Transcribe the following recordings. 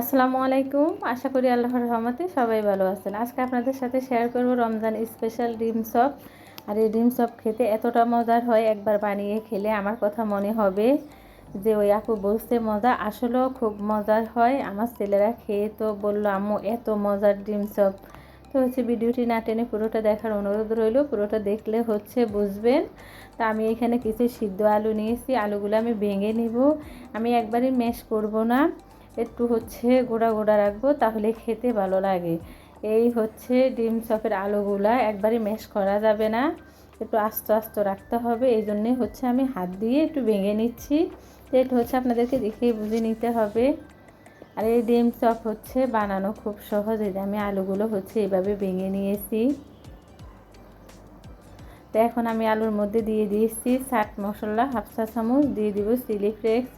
আসসালামু আলাইকুম। আশা করি আল্লাহর রহমতে সবাই ভালো আছেন। আজকে আপনাদের সাথে শেয়ার করব রমজান স্পেশাল ডিম চপ। আর এই ডিম চপ খেতে এতটা মজার হয়, একবার বানিয়ে খেলে আমার কথা মনে হবে যে ওই আপু বলতে মজা। আসলেও খুব মজার হয়। আমার ছেলেরা খেয়ে তো বলল, আম্মু, এত মজার ডিম চপ। তো হচ্ছে ভিডিওটি না টেনে পুরোটা দেখার অনুরোধ রইল, পুরোটা দেখলে হচ্ছে বুঝবেন। তা আমি এখানে কিছু সিদ্ধ আলু নিয়েছি, আলুগুলো আমি ভেঙে নিব। আমি একবারই ম্যাশ করব না। একটু হচ্ছে গোড়া গোড়া রাখব, তাহলে খেতে ভালো লাগে। এই হচ্ছে ডিম চপের আলুগুলা, একবারে ম্যাশ করা যাবে না। একটু আস্তে আস্তে রাখতে হবে, এই জন্যে হচ্ছে আমি হাত দিয়ে একটু ভেঙে নিচ্ছি। এটা হচ্ছে আপনাদেরকে দেখেই বুঝে নিতে হবে। আর এই ডিম চপ হচ্ছে বানানো খুব সহজ, এই আমি আলুগুলো হচ্ছে এভাবে ভেঙে নিয়েছি। তো এখন আমি আলুর মধ্যে দিয়ে দিয়েছি চাট মশলা হাফসা চামচ দিয়ে দিব চিলি ফ্লেক্স।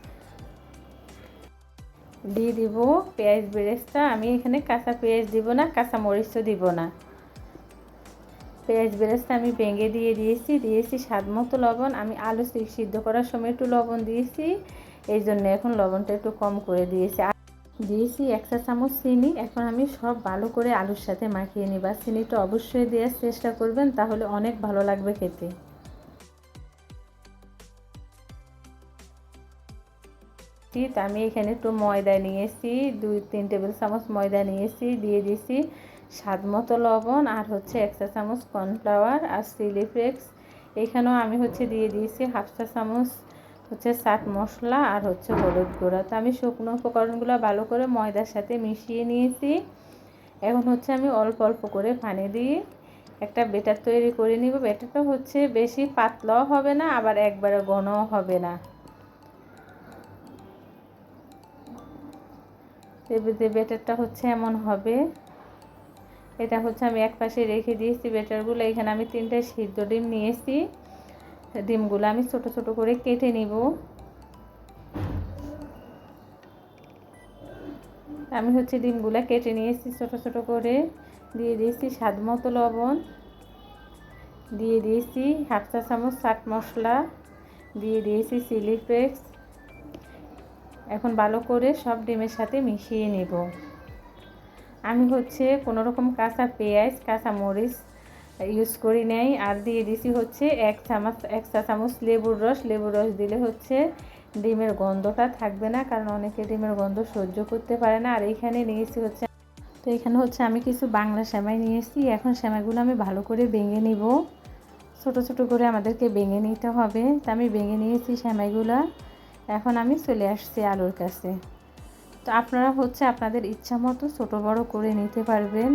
দিয়ে দিব পেঁয়াজ বেরেস্তা। আমি এখানে কাঁচা পেঁয়াজ দিব না, কাঁচা মরিচও দিব না। পেঁয়াজ বেরেস্তা আমি ভেঙে দিয়ে দিয়েছি দিয়েছি স্বাদ মতো লবণ। আমি আলু সিদ্ধ করার সময় একটু লবণ দিয়েছি, এই জন্য এখন লবণটা একটু কম করে দিয়েছি। দিয়েছি একটা চামচ চিনি। এখন আমি সব ভালো করে আলুর সাথে মাখিয়ে নিবা। চিনিটা অবশ্যই দেওয়ার চেষ্টা করবেন, তাহলে অনেক ভালো লাগবে খেতে। তো আমি এখানে একটু ময়দা নিয়েছি, দুই, তিন টেবিল চামচ ময়দা নিয়েছি, দিয়ে দিয়েছি স্বাদ মতো লবণ আর হচ্ছে একটা চামচ কর্নফ্লাওয়ার আর চিলি ফ্লেক্স। এখানেও আমি হচ্ছে দিয়ে দিয়েছি হাফটা চামচ হচ্ছে চাট মশলা আর হচ্ছে হলুদ গুঁড়া। তো আমি শুকনো উপকরণগুলো ভালো করে ময়দার সাথে মিশিয়ে নিয়েছি। এখন হচ্ছে আমি অল্প অল্প করে পানি দিয়ে একটা বেটার তৈরি করে নিব। বেটারটা হচ্ছে বেশি পাতলাও হবে না, আবার একবারে ঘনও হবে না। বেটারটা হচ্ছে এমন হবে। এটা হচ্ছে আমি এক পাশে রেখে দিয়েছি বেটারগুলো এখানে আমি তিনটে সিদ্ধ ডিম নিয়েছি। ডিমগুলো আমি ছোট ছোট করে কেটে নিব। আমি হচ্ছে ডিমগুলো কেটে নিয়েছি ছোট ছোট করে। দিয়ে দিয়েছি স্বাদ মতো লবণ। দিয়ে দিয়েছি হাফ চা চামচ চাট মশলা। দিয়ে দিয়েছি চিলি ফ্লেক্স। এখন ভালো করে সব ডিমের সাথে মিশিয়ে নেব। আমি হচ্ছে কোনো রকম কাঁচা পেঁয়াজ, কাঁচা মরিচ ইউজ করি নেই। আর দিয়ে দিছি হচ্ছে এক চামচ, এক চা চামচ লেবুর রস। লেবুর রস দিলে হচ্ছে ডিমের গন্ধটা থাকবে না, কারণ অনেকে ডিমের গন্ধ সহ্য করতে পারে না। আর এইখানে নিয়েছি হচ্ছে, তো এখানে হচ্ছে আমি কিছু বাংলা সেমাই নিয়েছি। এখন সেমাইগুলো আমি ভালো করে ভেঙে নিব। ছোট ছোট করে আমাদেরকে ভেঙে নিতে হবে। তা আমি ভেঙে নিয়েছি সেমাইগুলো। এখন আমি চলে আসছি আলুর কাছে। তো আপনারা হচ্ছে আপনাদের ইচ্ছা মতো ছোটো বড়ো করে নিতে পারবেন।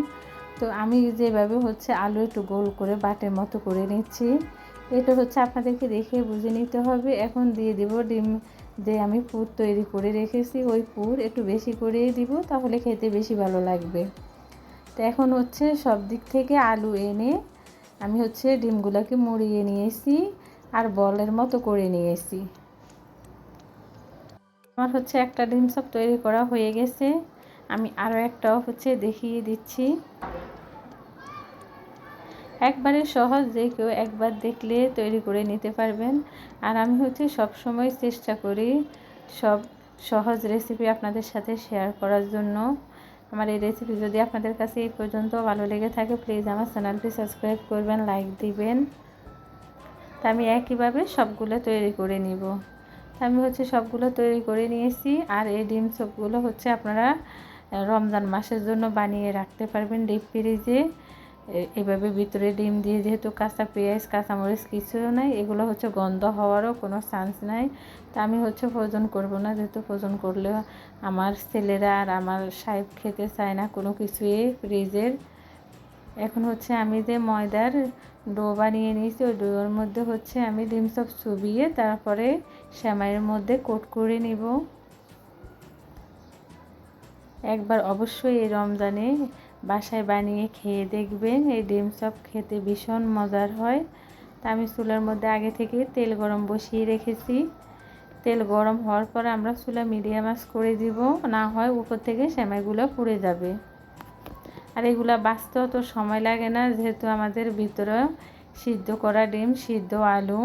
তো আমি যেভাবে হচ্ছে আলু একটু গোল করে বাটের মতো করে নিচ্ছি। এটা হচ্ছে আপনাদেরকে দেখে বুঝে নিতে হবে। এখন দিয়ে দিব ডিম যে আমি পুর তৈরি করে রেখেছি। ওই পুর একটু বেশি করে দিব, তাহলে খেতে বেশি ভালো লাগবে। তো এখন হচ্ছে সব দিক থেকে আলু এনে আমি হচ্ছে ডিমগুলোকে মুড়িয়ে নিয়েছি আর বলের মতো করে নিয়েছি। আমার হচ্ছে একটা ডিম সব তৈরি করা হয়ে গেছে। আমি আরও একটাও হচ্ছে দেখিয়ে দিচ্ছি। একবারে সহজ যে কেউ একবার দেখলে তৈরি করে নিতে পারবেন। আর আমি হচ্ছে সব সময় চেষ্টা করি সব সহজ রেসিপি আপনাদের সাথে শেয়ার করার জন্য। আমার এই রেসিপি যদি আপনাদের কাছে এই পর্যন্ত ভালো লেগে থাকে প্লিজ আমার চ্যানেলটি সাবস্ক্রাইব করবেন লাইক দিবেন। তা আমি একইভাবে সবগুলো তৈরি করে নিব। আমি হচ্ছে সবগুলো তৈরি করে নিয়েছি। আর এই ডিম সবগুলো হচ্ছে আপনারা রমজান মাসের জন্য বানিয়ে রাখতে পারবেন ডিপ ফ্রিজে। এভাবে ভিতরে ডিম দিয়ে যেহেতু কাঁচা পেঁয়াজ, কাঁচামরিচ কিছু নাই, এগুলো হচ্ছে গন্ধ হওয়ারও কোনো চান্স নাই। তা আমি হচ্ছে ভোজন করব না, যেহেতু ভোজন করলে আমার ছেলেরা আর আমার সাহেব খেতে চায় না কোনো কিছুই ফ্রিজের। এখন হচ্ছে আমি যে ময়দার ডো বানিয়ে নিয়েছি, ওই ডোর মধ্যে হচ্ছে আমি ডিম সব চুবিয়ে তারপরে শ্যামাইয়ের মধ্যে কোট করে নিব। একবার অবশ্যই এই রমজানে বাসায় বানিয়ে খেয়ে দেখবেন, এই ডিম চপ খেতে ভীষণ মজার হয়। তা আমি চুলার মধ্যে আগে থেকে তেল গরম বসিয়ে রেখেছি। তেল গরম হওয়ার পরে আমরা চুলা মিডিয়াম আস করে দিব, না হয় উপর থেকে সেমাইগুলো পুড়ে যাবে। আর এগুলা বাঁচতেও তো সময় লাগে না, যেহেতু আমাদের ভিতরে সিদ্ধ করা ডিম, সিদ্ধ আলু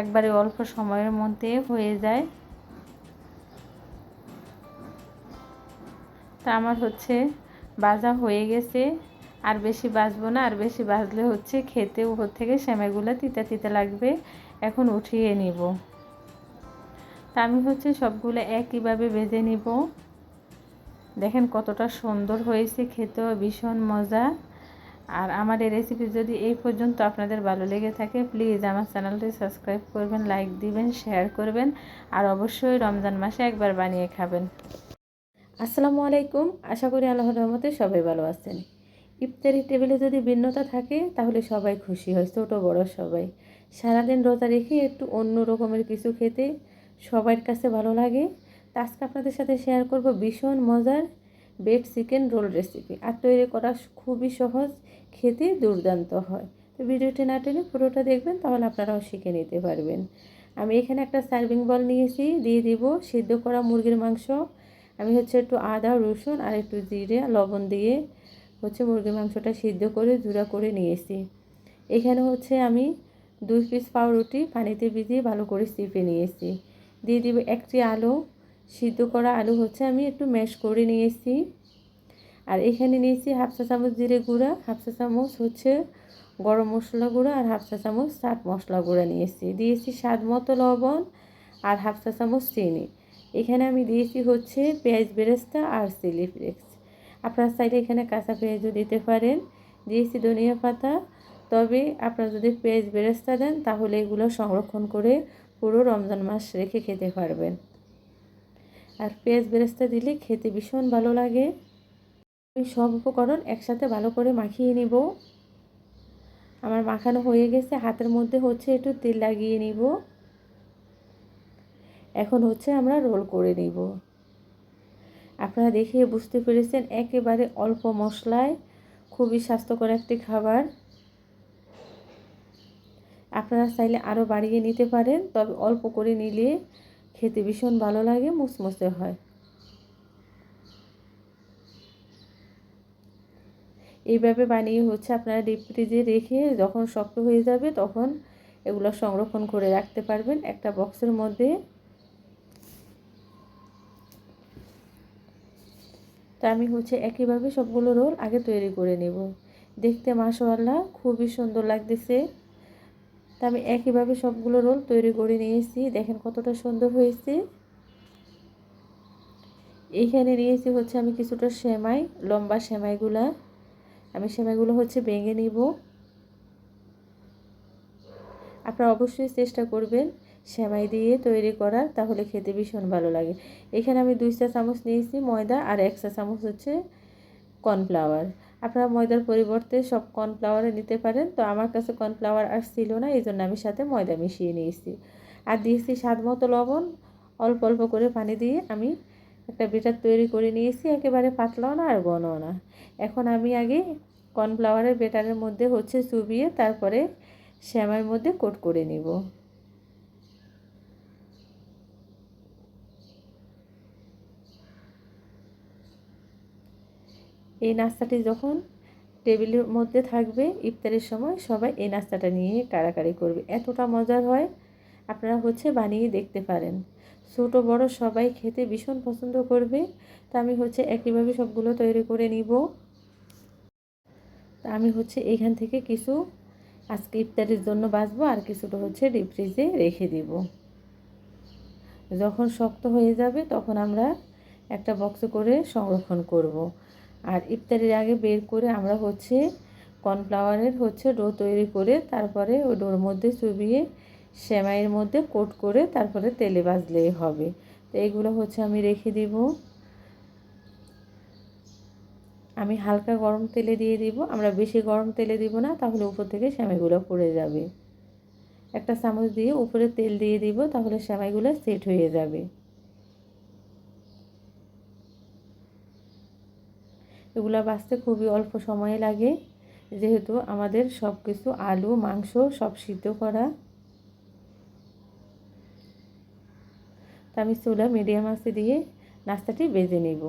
একবারে অল্প সময়ের মধ্যে হয়ে যায়। তা আমার হচ্ছে বাজা হয়ে গেছে, আর বেশি বাজবো না, আর বেশি বাজলে হচ্ছে খেতে উপর থেকে সেমাইগুলো তিতা তিতা লাগবে, এখন উঠিয়ে নিব। তা আমি হচ্ছে সবগুলো একইভাবে বেজে নিব। দেখেন কতটা সুন্দর হয়েছে, খেতেও ভীষণ মজা। আর আমার এই রেসিপি যদি এই পর্যন্ত আপনাদের ভালো লেগে থাকে প্লিজ আমার চ্যানেলটি সাবস্ক্রাইব করবেন লাইক দিবেন শেয়ার করবেন, আর অবশ্যই রমজান মাসে একবার বানিয়ে খাবেন। আসসালামু আলাইকুম, আশা করি আল্লাহর রহমতে সবাই ভালো আছেন। ইফতারি টেবিলে যদি ভিন্নতা থাকে, তাহলে সবাই খুশি হয়, ছোটো, বড় সবাই। সারাদিন রোজা রেখে একটু অন্য রকমের কিছু খেতে সবার কাছে ভালো লাগে। তা আজকে আপনাদের সাথে শেয়ার করব ভীষণ মজার বেড চিকেন রোল রেসিপি আর তৈরি করা খুবই সহজ, খেতে দুর্দান্ত হয়। তো ভিডিওটি না টেনে পুরোটা দেখবেন, তাহলে আপনারাও শিখে নিতে পারবেন। আমি এখানে একটা সার্ভিং বল নিয়েছি, দিয়ে দিব সিদ্ধ করা মুরগির মাংস। আমি হচ্ছে একটু আদা, রসুন আর একটু জিরে, লবণ দিয়ে হচ্ছে মুরগির মাংসটা সিদ্ধ করে জুড়া করে নিয়েছি। এখানে হচ্ছে আমি দুই পিস পাউরুটি পানিতে ভিজিয়ে ভালো করে চিপে নিয়েছি। দিয়ে দিব একটি আলু সিদ্ধ করা আলু হচ্ছে, আমি একটু ম্যাশ করে নিয়েছি। আর এখানে নিয়েছি হাফ চা চামচ জিরে গুঁড়া, হাফ চা চামচ হচ্ছে গরম মশলা গুঁড়া আর হাফ চা চামচ চাট মশলা গুঁড়া নিয়েছি। দিয়েছি স্বাদ মতো লবণ আর হাফ চা চামচ চিনি। এখানে আমি দিয়েছি হচ্ছে পেঁয়াজ বেরেস্তা আর চিলি ফ্লেক্স। আপনারা চাইলে এখানে কাঁচা পেঁয়াজও দিতে পারেন। দিয়েছি ধনিয়া পাতা। তবে আপনারা যদি পেঁয়াজ বেরেস্তা দেন, তাহলে এগুলো সংরক্ষণ করে পুরো রমজান মাস রেখে খেতে পারবেন। আর পেঁয়াজ বেরেস্তা দিলে খেতে ভীষণ ভালো লাগে। আমি সব উপকরণ একসাথে ভালো করে মাখিয়ে নিব। আমার মাখানো হয়ে গেছে, হাতের মধ্যে হচ্ছে একটু তেল লাগিয়ে নিব। এখন হচ্ছে আমরা রোল করে নিব। আপনারা দেখে বুঝতে পেরেছেন, একেবারে অল্প মশলায় খুবই স্বাস্থ্যকর একটি খাবার। আপনারা চাইলে আরও বাড়িয়ে নিতে পারেন, তবে অল্প করে নিলে খেতে ভীষণ ভালো লাগে, মুসমুসে হয়। এইভাবে বানিয়ে হচ্ছে আপনারা ডিপ ফ্রিজে রেখে যখন শক্ত হয়ে যাবে তখন এগুলো সংরক্ষণ করে রাখতে পারবেন। একটা বক্সের মধ্যে তা আমি হচ্ছে একইভাবে সবগুলো রোল আগে তৈরি করে নেব। দেখতে মাশাআল্লাহ, খুবই সুন্দর লাগতেছে। তা আমি একইভাবে সবগুলো রোল তৈরি করে নিয়েছি। দেখেন কতটা সুন্দর হয়েছে। এইখানে নিয়েছি হচ্ছে আমি কিছুটা সেমাই, লম্বা সেমাইগুলা। আমি সেমাইগুলো হচ্ছে ভেঙে নিব। আপনারা অবশ্যই চেষ্টা করবেন সেমাই দিয়ে তৈরি করার, তাহলে খেতে ভীষণ ভালো লাগে। এখানে আমি দুই চা চামচ নিয়েছি ময়দা আর এক চা চামচ হচ্ছে কর্নফ্লাওয়ার। আপনারা ময়দার পরিবর্তে সব কর্নফ্লাওয়ারে নিতে পারেন। তো আমার কাছে কর্নফ্লাওয়ার আর ছিল না এই জন্য আমি সাথে ময়দা মিশিয়ে নিয়েছি। আর দিয়েছি স্বাদ মতো লবণ, অল্প অল্প করে পানি দিয়ে আমি একটা বেটার তৈরি করে নিয়েছি, একেবারে পাতলাও না আর ঘনও না। এখন আমি আগে কর্নফ্লাওয়ারের বেটারের মধ্যে হচ্ছে চুবিয়ে, তারপরে শ্যামার মধ্যে কোট করে নিব। এই নাস্তাটি যখন টেবিলের মধ্যে থাকবে ইফতারের সময় সবাই এই নাস্তাটা নিয়ে কাড়াকাড়ি করবে। এতটা মজার হয়, আপনারা হচ্ছে বানিয়ে দেখতে পারেন। ছোট, বড় সবাই খেতে ভীষণ পছন্দ করবে। তা আমি হচ্ছে একইভাবে সবগুলো তৈরি করে নিব। তা আমি হচ্ছে এখান থেকে কিছু আজকে ইফতারির জন্য বাঁচবো আর কিছুটা হচ্ছে ডিপ ফ্রিজে রেখে দিব। যখন শক্ত হয়ে যাবে তখন আমরা একটা বক্সে করে সংরক্ষণ করব। আর ইফতারির আগে বের করে আমরা হচ্ছে কর্নফ্লাওয়ারের হচ্ছে ডো তৈরি করে তারপরে ওই ডোর মধ্যে চুবিয়ে সেমাইয়ের মধ্যে কোট করে তারপরে তেলে ভাজলেই হবে। তো এইগুলো হচ্ছে আমি রেখে দিব। আমি হালকা গরম তেলে দিয়ে দিব। আমরা বেশি গরম তেলে দিব না, তাহলে উপর থেকে সেমাইগুলো পড়ে যাবে। একটা চামচ দিয়ে উপরে তেল দিয়ে দিব, তাহলে সেমাইগুলো সেট হয়ে যাবে। এগুলো বাঁচতে খুবই অল্প সময় লাগে। যেহেতু আমাদের সব কিছু আলু, মাংস সব সিদ্ধ করা। তা আমি চুলা মিডিয়াম আঁচে দিয়ে নাস্তাটি বেজে নিব।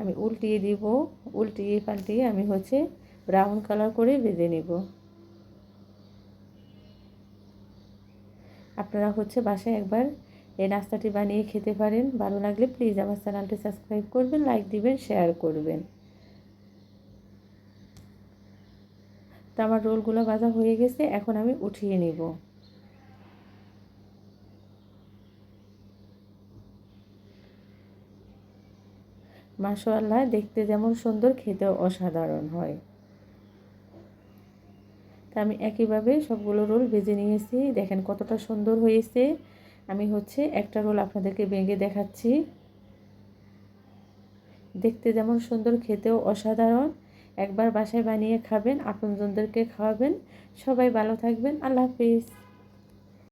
আমি উল্টিয়ে দিব। উল্টিয়ে পাল্টিয়ে আমি হচ্ছে ব্রাউন কালার করে ভেজে নেব। আপনারা হচ্ছে বাসায় একবার এই নাস্তাটি বানিয়ে খেতে পারেন। ভালো লাগলে প্লিজ আমার চ্যানেলটি সাবস্ক্রাইব করবেন লাইক দিবেন শেয়ার করবেন। তো আমার রোলগুলো ভাজা হয়ে গেছে, এখন আমি উঠিয়ে নিব। মাশাআল্লাহ, দেখতে যেমন সুন্দর, খেতেও অসাধারণ হয়। তা আমি একইভাবে সবগুলো রোল ভেজে নিয়েছি। দেখেন কতটা সুন্দর হয়েছে। আমি হচ্ছে একটা রোল আপনাদেরকে ভেঙে দেখাচ্ছি। দেখতে যেমন সুন্দর, খেতেও অসাধারণ। একবার বাসায় বানিয়ে খাবেন, আপনজনদেরকে খাওয়াবেন। সবাই ভালো থাকবেন। আল্লাহ হাফিজ।